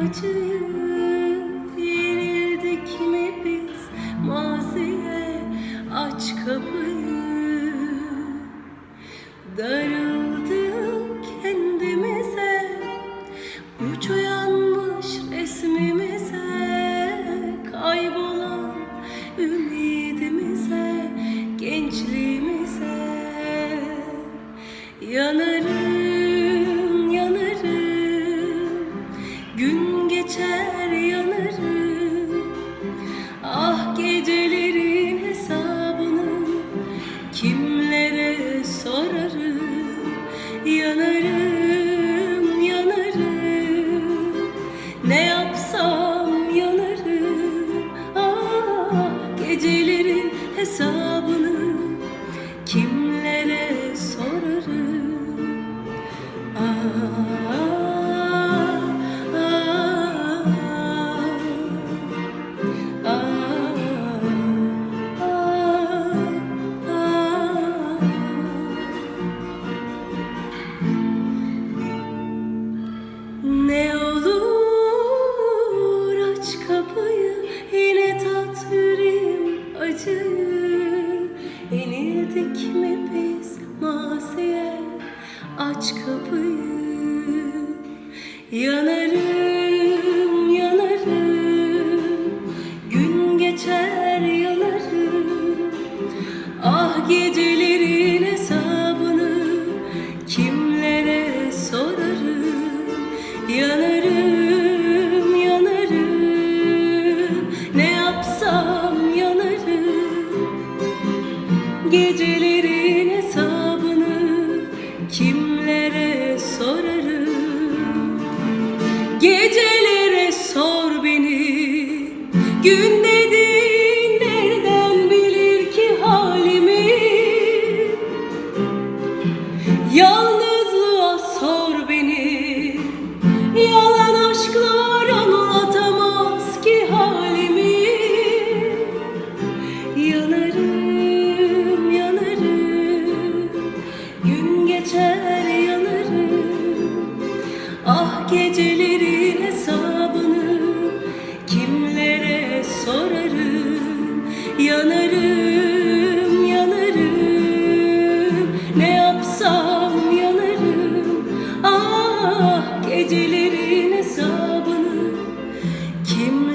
acıyıp yenildik mi biz? Maziye aç kapıyı. Darıldık kendimize. Uç resmimize. Kaybolan ümidimize gençliğimize. Yanı sorarım Yanarım, yanarım. Ne yapsam yanarım. Ah gecelerin hesabını Dönemedik mi biz maziye Aç kapıyı. Yanarım yanarım. Gün geçer yanarım. Ah gecelerin hesabını Kimlere sorarım? Yanarım yanarım. Ne yapsam yanarım. Gece Gün dedin nereden bilir ki halimi? Yalnızlığa sor beni. Yalan aşklar anlatamaz ki halimi. Yanarım yanarım. Gün geçer yanarım. Ah geceli yanarım yanarım. Ne yapsam yanarım. Ah gecelerin hesabını. Kim